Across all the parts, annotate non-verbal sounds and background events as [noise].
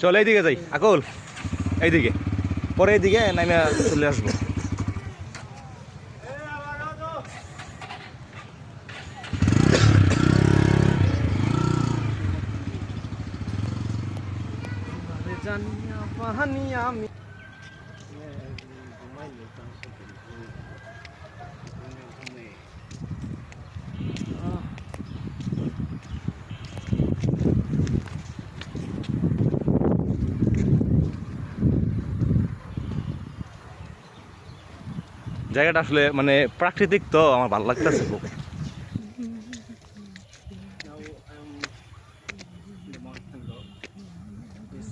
চল এইদিকে যাই। আকল এইদিকে। পরে এইদিকে নামে চলে আসব। জায়গাটা আসলে মানে প্রাকৃতিক তো আমার ভালো লাগতেছে খুব। [laughs]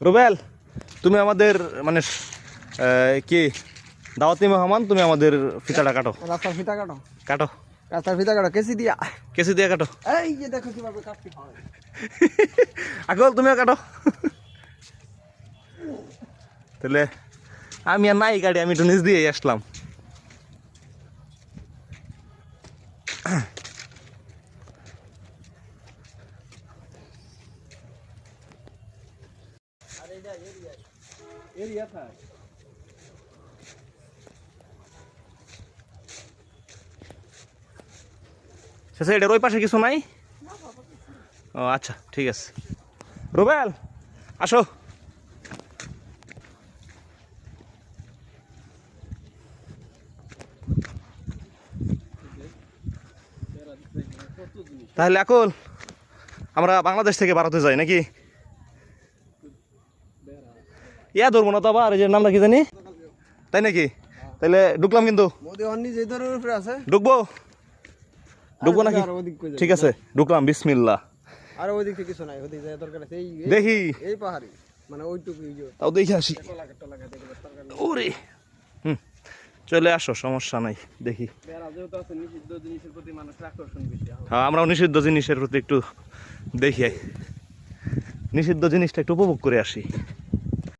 রুবেল তুমি আমাদের মানে কি দাওয়াতি মেহমান তুমি আমাদের ফিতাটা কাটো। রাস্তার ফিতা কাটো? কাটো। রাস্তার ফিতা কাটো কেসি দিয়া। কেসি দিয়া কাটো। এই যে দেখো কীভাবে কাটতে হয়। আগল তুমিও কাটো। তাহলে আমি আর নাই গাড়ি আমি একটু নিজ দিয়ে আসলাম। শেষে এটার ওই পাশে কিছু নাই? ও আচ্ছা ঠিক আছে। রুবেল, আসো। তাহলে এখন আমরা বাংলাদেশ থেকে ভারতে যাই, নাকি? ইয়া ধরবো না তো আবার এই যে নামটা কি জানি? তাই নাকি? তাহলে ঢুকলাম কিন্তু। ঢুকবো? ঢুকবো নাকি? ঠিক আছে ঢুকলাম বিসমিল্লা আর ওই দিক কিছু নাই ওদিক যায় দরকার আছে। এই দেখি। এই পাহাড়ি মানে ওইটুকু তাও দেখে আসি। ওরে! হুম চলে আসো সমস্যা নাই দেখি। হয় হ্যাঁ আমরাও নিষিদ্ধ জিনিসের প্রতি একটু দেখি নিষিদ্ধ জিনিসটা একটু উপভোগ করে আসি।